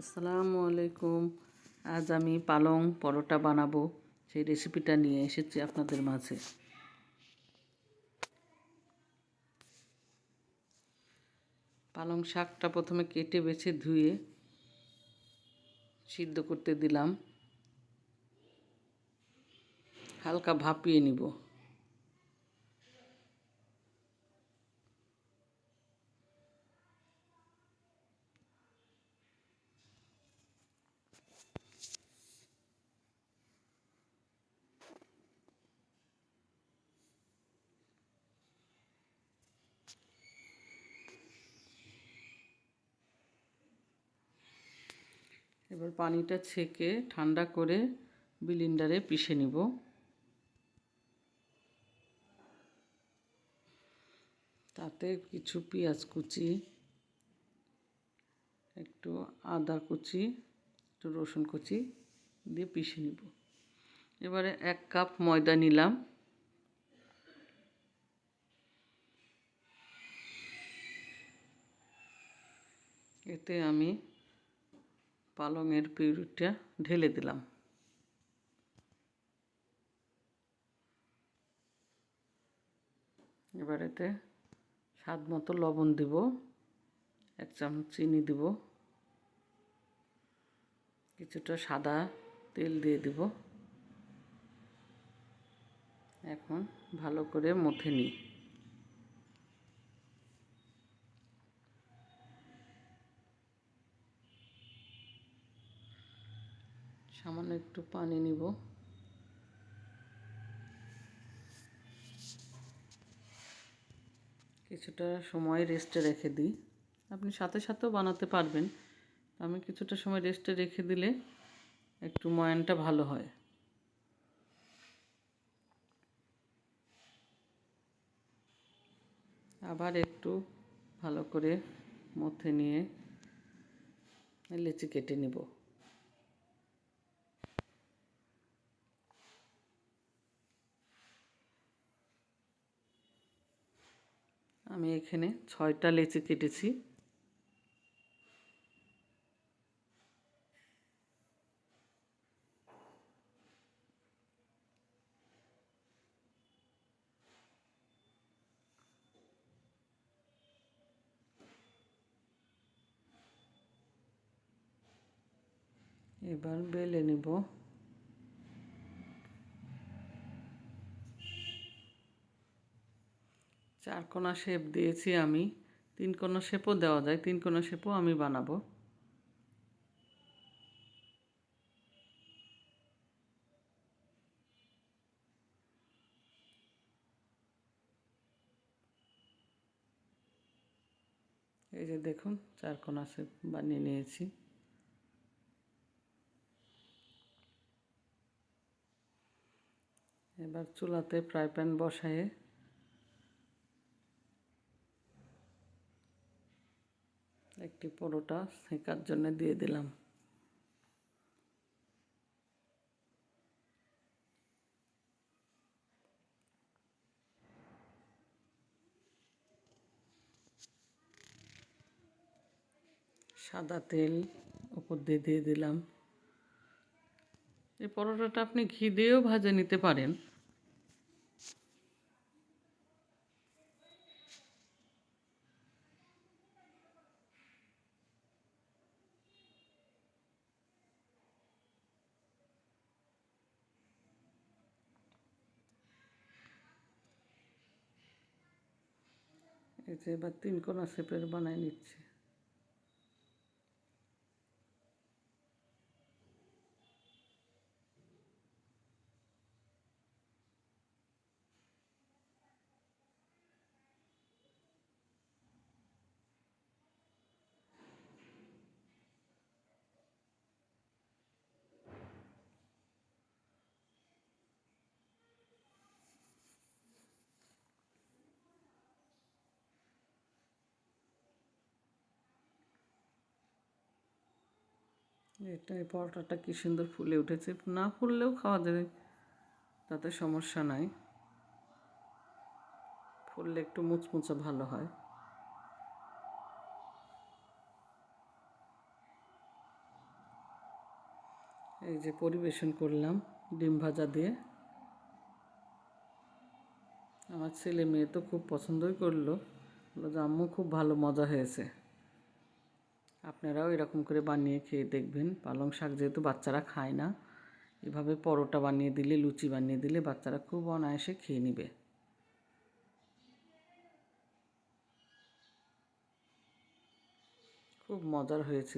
আসসালামু আলাইকুম। আজ আমি পালং পরোটা বানাবো। সেই রেসিপিটা নিয়ে এসেছি আপনাদের মাঝে। পালং শাকটা প্রথমে কেটে বেছে ধুয়ে সিদ্ধ করতে দিলাম। হালকা ভাপিয়ে নিব। এবার পানিটা ছেঁকে ঠান্ডা করে বিলিন্ডারে পিষে নিব। তাতে কিছু পেঁয়াজ কুচি, একটু আদা কুচি, একটু রসুন কুচি দিয়ে পিষে নিব। এবারে এক কাপ ময়দা নিলাম। এতে আমি পালংয়ের পিউরিটা ঢেলে দিলাম। এবার এতে স্বাদ মতো লবণ দিব, এক চামচ চিনি দিব, কিছুটা সাদা তেল দিয়ে দিব। এখন ভালো করে মথে নিই। সামান্য একটু পানি নিব। কিছুটা সময় রেস্টে রেখে দিই। আপনি সাথে সাথেও বানাতে পারবেন। আমি কিছুটা সময় রেস্টে রেখে দিলে একটু ময়ানটা ভালো হয়। আবার একটু ভালো করে মথে নিয়ে লেচি কেটে নেব। আমি এখানে ছয়টা লেচি কেটেছি। এবার বেলে নিব। চার কোনা শেপ দিয়েছি আমি, তিন কোনা শেপও দেওয়া যায়, তিন কোনা শেপও আমি বানাবো। এই যে দেখুন, চার কোনা শেপ বানিয়ে নিয়েছি। এবার চুলাতে ফ্রাই প্যান বসায়ে একটি পরোটা সেঁকার জন্য দিয়ে দিলাম। সাদা তেল উপর দিয়ে দিয়ে দিলাম। এই পরোটাটা আপনি ঘি দিয়েও ভাজে নিতে পারেন। এই যে এবার তিন কোনা শেপের বানায় নিচ্ছি। এটা এই পরোটাটা কী সুন্দর ফুলে উঠেছে। না ফুললেও খাওয়া যাবে, তাতে সমস্যা নাই। ফুললে একটু মুচমুচে ভালো হয়। এই যে পরিবেশন করলাম ডিম ভাজা দিয়ে। আমার ছেলে মেয়ে তো খুব পছন্দই করল। বলল যে, আম্মু, খুব ভালো মজা হয়েছে। আপনারাও এরকম করে বানিয়ে খেয়ে দেখবেন। পালং শাক যেহেতু বাচ্চারা খায় না, এভাবে পরোটা বানিয়ে দিলে, লুচি বানিয়ে দিলে বাচ্চারা খুব অনায়াসে খেয়ে নেবে। খুব মজার হয়েছে